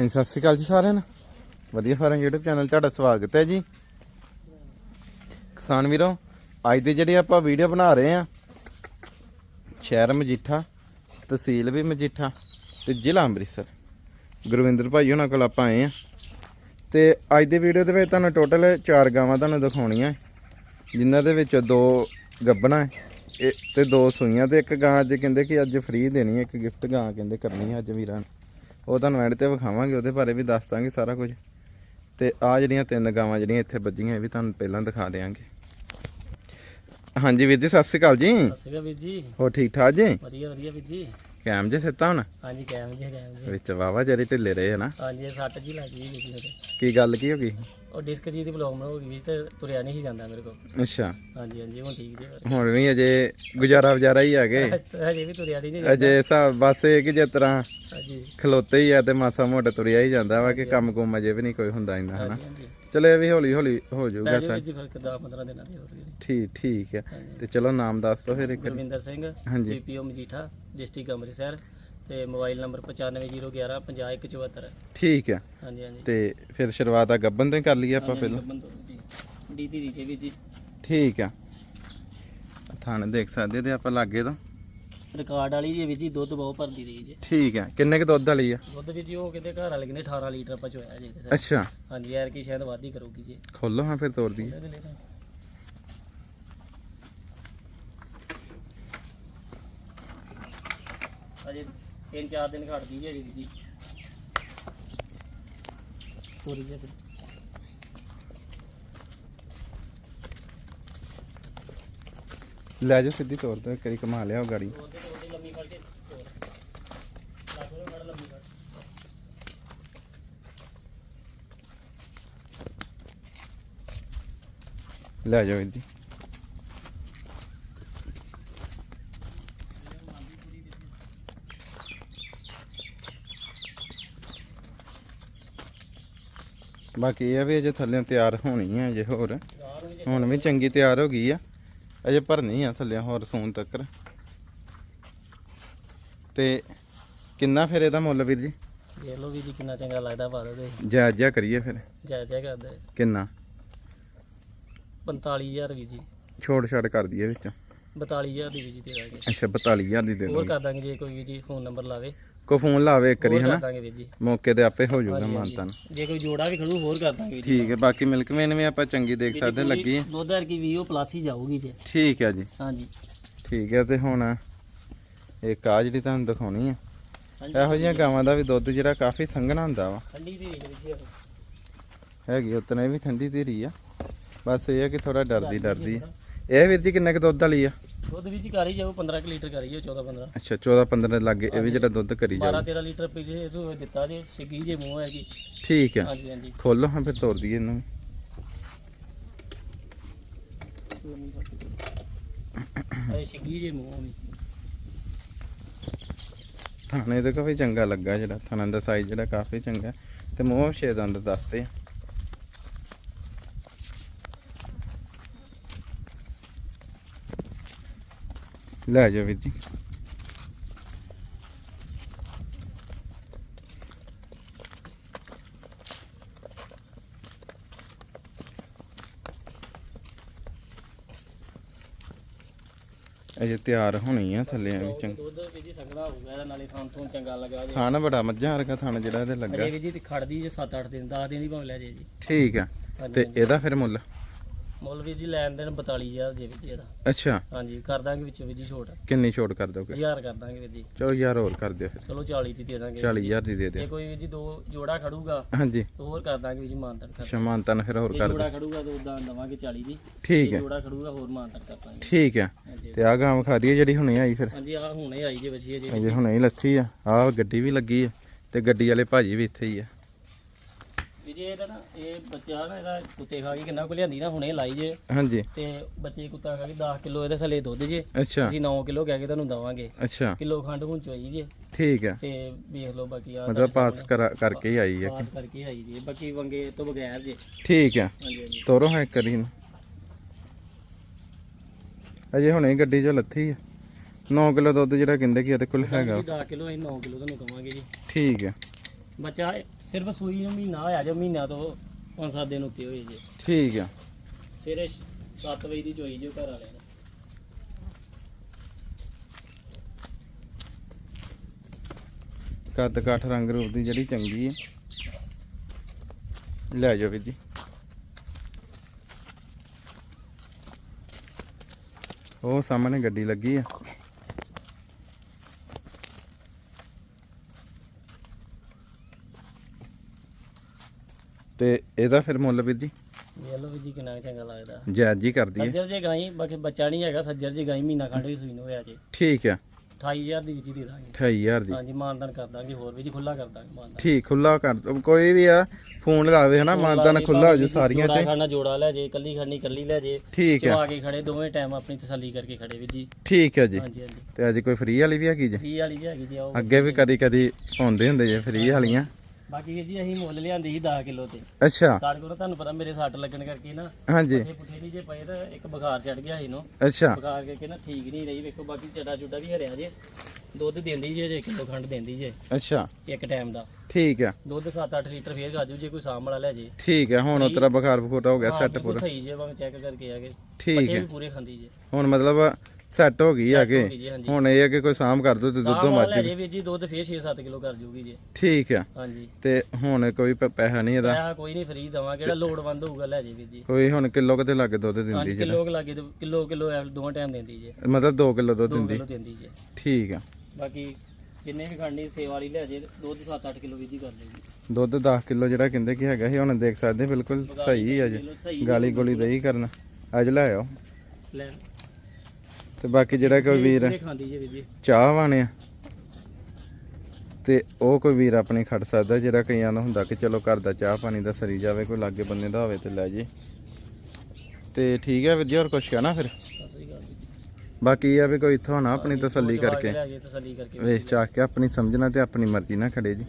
ਹਾਂਜੀ, ਸਤਿ ਸ਼੍ਰੀ ਅਕਾਲ ਜੀ ਸਾਰਿਆਂ ਨੂੰ। ਵਧੀਆ ਫਾਰਮ YouTube ਚੈਨਲ ਤੁਹਾਡਾ ਸਵਾਗਤ ਹੈ ਜੀ। ਕਿਸਾਨ ਵੀਰੋ, ਅੱਜ ਦੇ ਜਿਹੜੇ ਆਪਾਂ ਵੀਡੀਓ ਬਣਾ ਰਹੇ ਆ ਸ਼ਹਿਰ ਮਜੀਠਾ, ਤਹਿਸੀਲ ਵੀ ਮਜੀਠਾ ਤੇ ਜ਼ਿਲ੍ਹਾ ਅੰਮ੍ਰਿਤਸਰ। ਗੁਰਵਿੰਦਰ ਭਾਈ ਉਹਨਾਂ ਕੋਲ ਆਪਾਂ ਆਏ ਆ ਤੇ ਅੱਜ ਦੀ ਵੀਡੀਓ ਦੇ ਵਿੱਚ ਤੁਹਾਨੂੰ ਟੋਟਲ 4 ਗਾਵਾਂ ਤੁਹਾਨੂੰ ਦਿਖਾਉਣੀਆਂ। ਜਿਨ੍ਹਾਂ ਦੇ ਵਿੱਚ ਦੋ ਗੱਬਣਾ ਇਹ ਤੇ ਦੋ ਸੂਈਆਂ ਤੇ ਇੱਕ ਗਾਂ। ਅੱਜ ਕਹਿੰਦੇ ਕਿ ਅੱਜ ਫ੍ਰੀ ਦੇਣੀ ਹੈ, ਇੱਕ ਗਿਫਟ ਗਾਂ ਕਹਿੰਦੇ ਕਰਨੀ ਹੈ ਅੱਜ ਵੀਰਾਂ ਨੇ। ਉਹ ਤੁਹਾਨੂੰ ਐਂਡ ਤੇ ਵਿਖਾਵਾਂਗੇ ਉਹਦੇ ਬਾਰੇ ਵੀ ਦੱਸ ਦਾਂਗੇ ਸਾਰਾ ਕੁਝ। ਤੇ ਆ ਜਿਹੜੀਆਂ ਤਿੰਨ ਗਾਵਾਂ ਜਿਹੜੀਆਂ ਇੱਥੇ ਵੱਜੀਆਂ ਇਹ ਵੀ ਤੁਹਾਨੂੰ ਪਹਿਲਾਂ ਦਿਖਾ ਦੇਵਾਂਗੇ ਹਾਂਜੀ ਵੀਰ ਜੀ ਸਤਿ ਸ਼੍ਰੀ ਅਕਾਲ ਜੀ। ਸਤਿ ਸ਼੍ਰੀ ਅਕਾਲ ਵੀਰ ਜੀ। ਹੋ ਠੀਕ ਠਾਕ ਜੀ? ਵਧੀਆ ਵਧੀਆ ਵੀਰ ਜੀ। ਕੈਮ ਜੇ ਸਿੱਤਾ ਹੁਣ? ਹਾਂਜੀ ਕੈਮ ਜੀ ਕੈਮ ਜੀ। ਵਿੱਚ ਵਾਵਾ ਜਰੀ ਢਿੱਲੇ ਰਹੇ ਹਨਾ ਹਾਂਜੀ ਸੱਟ ਜੀ ਲੱਗ ਕੀ ਗੱਲ ਕੀ ਹੋ ਗਈ? ਉਹ ਡਿਸਕ ਜੀ ਦੀ ਪ੍ਰੋਬਲਮ ਹੋ ਗਈ ਤੇ ਤੁਰਿਆ ਨਹੀਂ ਸੀ ਜਾਂਦਾ ਮੇਰੇ ਕੋਲ। ਅੱਛਾ। ਹਾਂਜੀ ਹਾਂਜੀ ਹੁਣ ਠੀਕ ਜੀ। ਹੁਣ ਵੀ ਅਜੇ ਗੁਜ਼ਾਰਾ ਵਜਾਰਾ ਹੀ ਹੈਗੇ ਹਜੇ ਵੀ ਤੁਰਿਆ ਨਹੀਂ ਜਾਂਦਾ। ਅਜੇ ਹਿਸਾਬ ਬਸ ਇਹ ਕਿ ਜਿਸ ਤਰ੍ਹਾਂ ਹਾਂਜੀ। ਖਲੋਤੇ ਹੀ ਆ ਤੇ ਮਾਸਾ ਮੋਟਾ ਤੁਰਿਆ ਹੀ ਜਾਂਦਾ ਵਾ ਕਿ ਕੰਮ ਕੁਮ ਅਜੇ ਵੀ ਨਹੀਂ ਕੋਈ ਹੁੰਦਾ ਇੰਨਾ ਹਨਾ? ਚਲੋ ਇਹ ਵੀ ਹੌਲੀ ਹੌਲੀ ਹੋ ਜਾਊਗਾ ਸਰ। ਜੀ ਫਿਰ 10 15 ਦਿਨਾਂ ਦੇ ਹੋਰ ਵੀਰ ਜੀ। ਠੀਕ ਠੀਕ ਹੈ। ਤੇ ਚਲੋ ਨਾਮ ਦੱਸ ਦਿਓ ਫਿਰ ਇੱਕ। ਗੁਰਵਿੰਦਰ ਸਿੰਘ ਹਾਂਜੀ। BPO Majitha district Amritsar. ਤੇ ਮੋਬਾਈਲ ਨੰਬਰ 9501 50174 ਠੀਕ ਹੈ। ਹਾਂਜੀ ਹਾਂਜੀ। ਤੇ ਫਿਰ ਸ਼ੁਰੂਆਤ ਆ ਗੱਬਨ ਤੋਂ ਹੀ ਕਰ ਲਈਏ ਆਪਾਂ ਪਹਿਲਾਂ? ਡੀਟੀ ਦੀ ਜੀ ਵੀਰ ਜੀ। ਠੀਕ ਆ। ਥਾਣੇ ਦੇਖ ਸਕਦੇ ਤੇ ਆਪਾਂ ਲਾਗੇ ਤੋਂ। ਰਿਕਾਰਡ ਵਾਲੀ ਜੀ ਵੀਰ ਜੀ ਦੁੱਧ ਬਹੁਤ ਭਰਦੀ ਰਹੀ ਜੀ। ਠੀਕ ਹੈ। ਕਿੰਨੇ ਕ ਦੁੱਧ ਵਾਲੀ ਆ? ਦੁੱਧ ਵੀ ਜੀ ਉਹ ਕਿਤੇ ਘਰ ਵਾਲੇ ਕਹਿੰਦੇ 18 ਲੀਟਰ ਆਪਾਂ ਚੋਇਆ ਜੀ ਸਰ। ਅੱਛਾ। ਹਾਂਜੀ ਯਾਰ ਕੀ ਸ਼ਾਇਦ ਵੱਧ ਕਰੂਗੀ ਜੀ। ਖੋਲੋ ਹਾਂ ਫਿਰ ਤੋੜ ਦਈਏ। ਇਹਦੇ ਲਈ। ਤਾਂ- ਅਜੇ ਤਿੰਨ ਚਾਰ ਦਿਨ ਘੜਦੀ ਜੀ ਅਜੇ ਜੀ। ਪੂਰੀ ਜੀ ਲੈ ਜਾਓ ਸਿੱਧੀ ਤੋੜ ਦੋ ਕਰੀ ਕਮਾ ਲਿਆ ਉਹ ਗਾੜੀ। ਉਹਦੇ ਤੋਂ ਉਹਦੀ ਲੰਮੀ ਫੜ ਕੇ ਤੋਰ। ਲੱਗ ਉਹਨੂੰ ਫੜ ਲੰਮੀ ਫੜ। ਲੈ ਜਾਓ ਵੀਰ ਜੀ। ਬਾਕੀ ਇਹ ਵੀ ਅਜੇ ਥੱਲੇ ਤਿਆਰ ਹੋਣੀ ਹੈ ਅਜੇ ਹੋਰ। ਹੁਣ ਵੀ ਚੰਗੀ ਤਿਆਰ ਹੋ ਗਈ ਆ। ਅਜੇ ਭਰਨੀ ਆ ਥੱਲੇ ਹੋਰ ਸੂਨ ਤੱਕ। ਤੇ ਕਿੰਨਾ ਫਿਰ ਇਹਦਾ ਮੁੱਲ ਵੀਰ ਜੀ? ਦੇਖ ਲਓ ਵੀ ਜੀ ਕਿੰਨਾ ਚੰਗਾ ਲੱਗਦਾ ਪਾ ਦੋ ਤੇ ਜਾਇਜ਼ ਕਰੀਏ ਫਿਰ। ਜੈ ਜੈ ਕਰਦੇ ਕਿੰਨਾ? 45000 ਵੀ ਜੀ। ਛੋੜ ਛਾੜ ਕਰ ਦਈਏ ਵਿੱਚ। 42000 ਦੀ ਵੀ ਜੀ ਦੇ ਦਾਂਗੇ। ਅੱਛਾ 42000 ਦੀ ਦੇ ਹੋਰ ਦੋਗੇ ਕਰ ਦਾਂਗੇ ਜੇ ਕੋਈ ਵੀ ਜੀ ਫੋਨ ਨੰਬਰ ਲਾਵੇ। ਕੋ ਫੋਨ ਲਾਵੇ ਇੱਕ ਵਾਰੀ ਹੋਰ ਕਰ ਹਨਾ? ਦਾਂਗੇ ਵੀਰ ਜੀ। ਮੌਕੇ ਤੇ ਆਪੇ ਹੋ ਜਾਊਗਾ ਹਾਂਜੀ, ਹਾਂਜੀ। ਮਾਨਤਨ ਜੇ ਕੋਈ ਜੋੜਾ ਵੀ ਖੜੂ ਹੋਰ ਕਰ ਦਾਂਗੇ ਵੀਰ ਜੀ। ਠੀਕ ਹੈ ਬਾਕੀ ਮਿਲਕ ਵੇਨ ਵੀ ਆਪਾਂ ਚੰਗੀ ਦੇਖ ਸਕਦੇ ਲੱਗੀ ਹੈ। ਦੁੱਧ ਹਰ ਕੀ ਵੀ ਉਹ ਪਲੱਸ ਹੀ ਜਾਊਗੀ ਜੇ। ਠੀਕ ਹੈ ਜੀ। ਹਾਂਜੀ। ਠੀਕ ਹੈ ਤੇ ਹੁਣ ਇੱਕ ਆ ਜਿਹੜੀ ਤੁਹਾਨੂੰ ਦਿਖਾਉਣੀ ਹੈ ਹਾਂਜੀ। ਇਹੋ ਜਿਹੀਆਂ ਗਾਵਾਂ ਦਾ ਵੀ ਦੁੱਧ ਜਿਹੜਾ ਕਾਫੀ ਸੰਘਣਾ ਹੁੰਦਾ ਵਾ। ਠੰਡੀ ਦੀ ਵੀਰ ਜੀ ਇਹ। ਹੈਗੀ ਉਤਨੇ ਵੀ ਠੰਡੀ ਧੀਰੀ ਆ। ਬਸ ਇਹ ਹੈ ਕਿ ਥੋੜਾ ਡਰਦੀ ਡਰਦੀ ਆ। ਇਹ ਵੀਰ ਜੀ ਕਿੰਨੇ ਕੁ ਦੁੱਧ ਵਾਲੀ ਆ? ਦੁੱਧ ਵੀ ਜੀ ਕਰੀ ਜਾਓ 15 ਕੁ ਲੀਟਰ ਕਰੀ ਜਾਓ 14 15 ਅੱਛਾ 14 15 ਦੇ ਲਾਗੇ ਇਹ ਵੀ ਜਿਹੜਾ ਦੁੱਧ ਕਰੀ 12 ਜਾਊ 13 ਲੀਟਰ ਪੀ ਜੇ ਸੂ ਦਿੱਤਾ ਜੇ ਛਿੱਗੀ ਜੇ ਮੂੰਹ ਹੈਗੀ ਠੀਕ ਹੈ। ਹਾਂਜੀ ਹਾਂਜੀ। ਖੋਲੋ ਹਾਂ ਫਿਰ ਤੋੜ ਦਈਏ ਇਹਨੂੰ। ਇਹ ਛਿੱਗੀ ਜੇ ਮੂੰਹ ਵੀ। ਥਾਣੇ ਤੇ ਕਾਫੀ ਚੰਗਾ ਲੱਗਾ ਜਿਹੜਾ ਥਾਣਾ ਦਾ ਸਾਈਜ਼ ਜਿਹੜਾ ਕਾਫੀ ਚੰਗਾ ਹੈ। ਤੇ ਮੂੰਹ ਛੇ ਦੰਦ ਦੱਸਦੇ ਆ। ਲੈ ਜਾਓ ਵੀਰ ਜੀ। ਅਜੇ ਤਿਆਰ ਹੋਣੀ ਆ ਥੱਲੇ ਆ ਵੀ ਚੰਗਾ। ਦੁੱਧ ਵੀ ਜੀ ਸੰਗਣਾ ਹੋਊਗਾ ਇਹਦਾ ਨਾਲੇ ਥਾਂ ਥੋਂ ਚੰਗਾ ਲੱਗਾ ਜੇ। ਥਾਣ ਬੜਾ ਮੱਝਾਂ ਵਰਗਾ ਥਾਣ ਜਿਹੜਾ ਇਹਦੇ ਲੱਗਾ। ਅਜੇ ਵੀ ਜੀ ਤੇ ਖੜਦੀ ਜੇ 7-8 ਦਿਨ 10 ਦਿਨ ਹੀ ਭਾਵੇਂ ਲੈ ਜੇ ਜੀ। ਠੀਕ ਆ ਤੇ ਇਹਦਾ ਫਿਰ ਮੁੱਲ? ਮੁੱਲ ਵੀ ਜੀ ਲੈਣ ਦੇਣ 42000 ਜੇ ਵਿੱਚ ਇਹਦਾ। ਅੱਛਾ। ਹਾਂਜੀ ਕਰ ਦਾਂਗੇ ਵਿੱਚੋਂ ਵੀ ਜੀ ਛੋਟ। ਕਿੰਨੀ ਛੋਟ ਕਰ ਦੋਗੇ? 1000 ਕਰ ਦਾਂਗੇ ਵੀਰ ਜੀ। ਚਲੋ ਯਾਰ ਹੋਰ ਕਰ ਦਿਓ ਫਿਰ। ਚਲੋ 40 ਦੀ ਦੇ ਦਾਂਗੇ 40000 ਦੀ ਦੇ ਜੇ ਦਿਓ ਕੋਈ ਵੀ ਜੀ ਦੋ ਜੋੜਾ ਖੜੂਗਾ ਹਾਂਜੀ। ਹੋਰ ਕਰ ਦਾਂਗੇ ਵੀ ਜੀ ਮਾਨਤਨ ਕਰ ਸ਼ਮਾਨ ਤਨ ਫਿਰ ਹੋਰ ਜੇ ਕਰ ਜੋੜਾ ਖੜੂਗਾ ਤਾਂ ਉਦਾਂ ਦਵਾਂਗੇ 40 ਦੀ। ਠੀਕ ਜੇ ਹੈ। ਜੋੜਾ ਖੜੂਗਾ ਹੋਰ ਮਾਨਤਨ ਕਰ ਦਾਂਗੇ। ਠੀਕ ਹੈ। ਤੇ ਆ ਗਾਂ ਵਿਖਾ ਦਈਏ ਜਿਹੜੀ ਹੁਣੇ ਆਈ ਫਿਰ। ਹਾਂਜੀ ਆ ਹੁਣੇ ਆਈ ਜੇ ਬੱਚੀ ਜੀ ਹੁਣੇ ਹੀ ਲੱਥੀ ਆ। ਆਹ ਗੱਡੀ ਵੀ ਲੱਗੀ ਆ ਤੇ ਗੱਡੀ ਵਾਲੇ ਭਾਜੀ ਵੀ ਇੱਥੇ ਹੀ ਆ। ਵੀ ਜੇ ਇਹਦਾ ਨਾ ਇਹ ਬੱਚਾ ਨਾ ਇਹਦਾ ਕੁੱਤੇ ਖਾ ਕੇ ਕਿੰਨਾ ਕੁ ਲਿਆਂਦੀ ਨਾ ਹੁਣੇ ਲਾਈ ਜੇ। ਹਾਂਜੀ। ਤੇ ਬੱਚੇ ਕੁੱਤਾ ਖਾ ਕੇ 10 ਕਿਲੋ ਇਹਦੇ ਥੱਲੇ ਦੁੱਧ ਜੇ। ਅੱਛਾ। ਅਸੀਂ 9 ਕਿਲੋ ਕਹਿ ਕੇ ਤੁਹਾਨੂੰ ਦਵਾਂਗੇ। ਅੱਛਾ। ਕਿਲੋ ਖੰਡ ਹੁਣ ਚੋਈ ਜੇ। ਠੀਕ ਹੈ ਤੇ ਵੇਖ ਲਓ ਬਾਕੀ ਆ ਮਤਲਬ ਪਾਸ ਕਰਾ- ਕਰਕੇ ਹੀ ਆਈ ਆ ਪਾਸ ਕਰਕੇ ਆਈ ਜੀ। ਬਾਕੀ ਵੰਗੇ ਤੋਂ ਬਗੈਰ ਜੇ। ਠੀਕ ਹੈ ਹਾਂਜੀ ਹਾਂਜੀ। ਤੋਰੋ ਹੈ ਕਰੀ ਨੂੰ ਅਜੇ ਹੁਣੇ ਹੀ ਗੱਡੀ 'ਚੋਂ ਲੱਥੀ ਆ। 9 ਕਿਲੋ ਦੁੱਧ ਜਿਹੜਾ ਕਹਿੰਦੇ ਕਿ ਇਹਦੇ ਕੋਲ ਹੈਗਾ। 10 ਕਿਲੋ ਅਸੀਂ 9 ਕਿਲੋ ਤੁਹਾਨੂੰ ਕਵਾਂਗੇ ਜੀ। ਠੀਕ ਹੈ ਬੱਚਾ ਸਿਰਫ ਸੂਈ ਨੂੰ ਮਹੀਨਾ ਹੋਇਆ ਜੋ ਮਹੀਨਾ ਤੋਂ 5-7 ਦਿਨ ਉੱਤੇ ਹੋਏ ਜੇ। ਠੀਕ ਆ। ਸਵੇਰੇ 7 ਵਜੇ ਦੀ ਚੋਈ ਜੋ ਘਰ ਵਾਲਿਆਂ ਨੇ। ਕੱਦ ਕਾਠ ਰੰਗ ਰੂਪ ਦੀ ਜਿਹੜੀ ਚੰਗੀ ਆ। ਲੈ ਜਾਓ ਵੀਰ ਜੀ। ਉਹ ਸਾਹਮਣੇ ਗੱਡੀ ਲੱਗੀ ਆ। ਤੇ ਇਹਦਾ ਫਿਰ ਮੁੱਲ ਵੀਰ ਜੀ? ਵੇਖ ਲਓ ਵੀ ਜੀ ਕਿੰਨਾ ਕੁ ਚੰਗਾ ਲੱਗਦਾ। ਜਾਇਜ਼ ਜੀ ਕਰਦੀ ਹੈ। ਸੱਜਰ ਜੇ ਗਾਈ ਬਾਕੀ ਬੱਚਾ ਨਹੀਂ ਹੈਗਾ ਸੱਜਰ ਜੇ ਗਾਈ ਮਹੀਨਾ ਖੰਡ ਦੀ ਸੂਈ ਨੂੰ ਹੋਇਆ ਜੇ ਠੀਕ ਆ। 28000 ਦੀ ਵਿੱਚ ਹੀ ਦੇ ਦਾਂਗੇ। 28000 ਦੀ। ਹਾਂਜੀ ਮਾਨਦਾਨ ਕਰ ਦਾਂਗੇ ਹੋਰ ਵੀ ਜੀ ਖੁੱਲਾ ਕਰ ਦਾਂਗੇ ਮਾਨਦਾਨ। ਠੀਕ ਖੁੱਲਾ ਕਰ ਦਿਓ। ਕੋਈ ਵੀ ਆ ਫੋਨ ਲਾਵੇ ਹਨਾ ਮਾਨਦਾਨ ਖੁੱਲਾ ਹੋ ਜੂ ਸਾਰੀਆਂ ਤੇ ਖਾਣਾ ਜੋੜਾ ਲੈ ਜੇ ਕੱਲੀ ਖੜਨੀ ਕੱਲੀ ਲੈ ਜੇ ਠੀਕ ਆ। ਚਵਾ ਕੇ ਖੜੇ ਦੋਵੇਂ ਟਾਈਮ ਆਪਣੀ ਤਸੱਲੀ ਕਰਕੇ ਖੜੇ ਵੀ ਜੀ। ਠੀਕ ਹੈ ਜੀ। ਹਾਂਜੀ ਹਾਂਜੀ। ਤੇ ਅੱਜ ਕੋਈ ਫ੍ਰੀ ਵਾਲੀ ਵੀ ਹੈਗੀ ਜੀ? ਫਰੀ ਵਾਲੀ ਵੀ ਹੈਗੀ ਜੀ ਆਓ। ਅੱਗੇ ਵੀ ਕਦੀ ਕਦੀ ਆਉਂਦੇ ਹੁੰਦੇ ਜੇ ਫ੍ਰੀ ਵਾਲੀਆਂ। ਬਾਕੀ ਵੀਰ ਜੀ ਅਸੀਂ ਮੁੱਲ ਲਿਆਂਦੀ ਸੀ 10 ਕਿਲੋ ਤੇ। ਅੱਛਾ। ਸਾਡੇ ਕੋਲ ਤੁਹਾਨੂੰ ਪਤਾ ਮੇਰੇ ਸੱਟ ਲੱਗਣ ਕਰਕੇ ਨਾ ਹਾਂਜੀ। ਪੱਠੇ ਪੁੱਠੇ ਨਹੀਂ ਜੇ ਪਏ ਤਾਂ ਇੱਕ ਬੁਖਾਰ ਚੜ ਗਿਆ ਸੀ ਇਹਨੂੰ। ਅੱਛਾ। ਬੁਖਾਰ ਕਰਕੇ ਨਾ ਠੀਕ ਨਹੀਂ ਰਹੀ ਵੇਖੋ ਬਾਕੀ ਚੜਾ ਚੁੱਡਾ ਵੀ ਹਰਿਆ ਜੇ। ਦੁੱਧ ਦਿੰਦੀ ਜੇ ਜੇ ਕਿਲੋ ਖੰਡ ਦਿੰਦੀ ਜੇ ਅੱਛਾ। ਇੱਕ ਟਾਈਮ ਦਾ। ਠੀਕ ਆ। ਦੁੱਧ 7-8 ਲੀਟਰ ਫੇਰ ਗਾਜੂ ਜੇ ਕੋਈ ਸਾਂਭ ਵਾਲਾ ਲੈ ਜੇ। ਠੀਕ ਆ ਹੁਣ ਉਤਰਾ ਬੁਖਾਰ ਬਖੂਰ ਹੋ ਗਿਆ ਸੈੱਟ ਪੂਰਾ। ਸਹੀ ਜੇ ਵਾਂਗ ਚੈੱਕ ਕਰਕੇ ਆਗੇ ਠੀਕ ਪੱਠੇ ਹੈ ਵੀ ਪੂਰੇ ਖਾਂਦੀ ਜੇ। ਹੁਣ ਮਤਲਬ ਸੈੱਟ ਹੋ ਗਈ ਆ ਕੇ ਹੋ ਗਈ ਜੀ, ਹਾਂਜੀ। ਹੁਣ ਇਹ ਆ ਕਿ ਕੋਈ ਸਾਮ ਕਰ ਦੋ ਤੇ ਦੁੱਧੋਂ ਵਾਲਾ ਲੈ ਮੱਝ ਜੇ ਵੀਰ ਜੀ ਦੁੱਧ ਫੇਰ 6-7 ਕਿਲੋ ਕਰ ਜੂਗੀ ਜੇ। ਠੀਕ ਆ। ਹਾਂਜੀ। ਤੇ ਹੁਣ ਕੋਈ ਪ- ਪੈਸਾ ਨਹੀਂ ਇਹਦਾ? ਪੈਸਾ ਕੋਈ ਨਹੀਂ ਫਰੀ ਦਵਾਂ ਕਿਹੜਾ ਲੋੜਵੰਦ ਹੋਊਗਾ ਲੈ ਜੇ ਵੀਰ ਜੀ। ਕੋਈ ਹੁਣ ਕਿਲੋ ਕਿਤੇ ਲੱਗੇ ਦੁੱਧ ਦਿੰਦੀ ਜਿਹੜਾ ਕਿਲੋ ਕੁ ਲਾਗੇ ਤੇ ਕਿਲੋ ਕਿਲੋ ਦੋਵਾਂ ਟਾਈਮ ਦਿੰਦੀ ਜੇ। ਮਤਲਬ 2 ਕਿਲੋ ਦੁੱਧ 2 ਦਿੰਦੀ। ਕਿਲੋ ਦਿੰਦੀ ਜੇ। ਠੀਕ ਆ। ਬਾਕੀ ਜਿੰਨੇ ਵੀ ਖੰਡੀ ਸੇਵਾ ਵਾਲੀ ਲੈ ਜੇ ਦੁੱਧ 7-8 ਕਿਲੋ ਵੀਰ ਜੀ ਕਰ ਦੇਗੀ ਦੁੱਧ 10 ਕਿਲੋ ਜਿਹੜਾ ਕਹਿੰਦੇ ਕਿ ਹੈਗਾ ਸੀ ਹੁਣ ਦੇਖ ਸਕਦੇ ਬਿਲਕੁਲ ਸਹੀ ਹੈ ਜੀ। ਕਿਲੋ ਸਹੀ ਗਾਲੀ ਗੋਲੀ ਦਹੀਂ ਕਰਨਾ। ਅੱਜ ਲੈ ਆਓ। ਲੈ। ਤੇ ਬਾਕੀ ਜਿਹੜਾ ਕੋਈ ਵੀਰ ਪੂਰੇ ਖਾਂਦੀ ਜੇ ਵੀਰ ਜੀ? ਚਾਹ ਵਾਣੇ ਆ। ਤੇ ਉਹ ਕੋਈ ਵੀਰ ਆਪਣੀ ਖੜ ਸਕਦਾ ਜਿਹੜਾ ਕਈਆਂ ਨੂੰ ਹੁੰਦਾ ਕਿ ਚਲੋ ਘਰ ਦਾ ਚਾਹ ਪਾਣੀ ਦਾ ਸਰੀ ਜਾਵੇ ਕੋਈ ਲਾਗੇ ਬੰਨੇ ਦਾ ਹੋਵੇ ਤੇ ਲੈ ਜੇ। ਤੇ ਠੀਕ ਹੈ ਵੀਰ ਜੀ ਹੋਰ ਕੁਛ ਕਹਿਣਾ ਫਿਰ? ਬਾਕੀ ਇਹ ਆ ਵੀ ਕੋਈ ਇੱਥੋਂ ਨਾ ਆਪਣੀ ਤਸੱਲੀ ਕਰਕੇ। ਵੇਚ ਚਾਹ ਕੇ ਆਪਣੀ ਸਮਝਣਾ ਤੇ ਆਪਣੀ ਮਰਜ਼ੀ ਨਾਲ ਖੜੇ ਜੀ।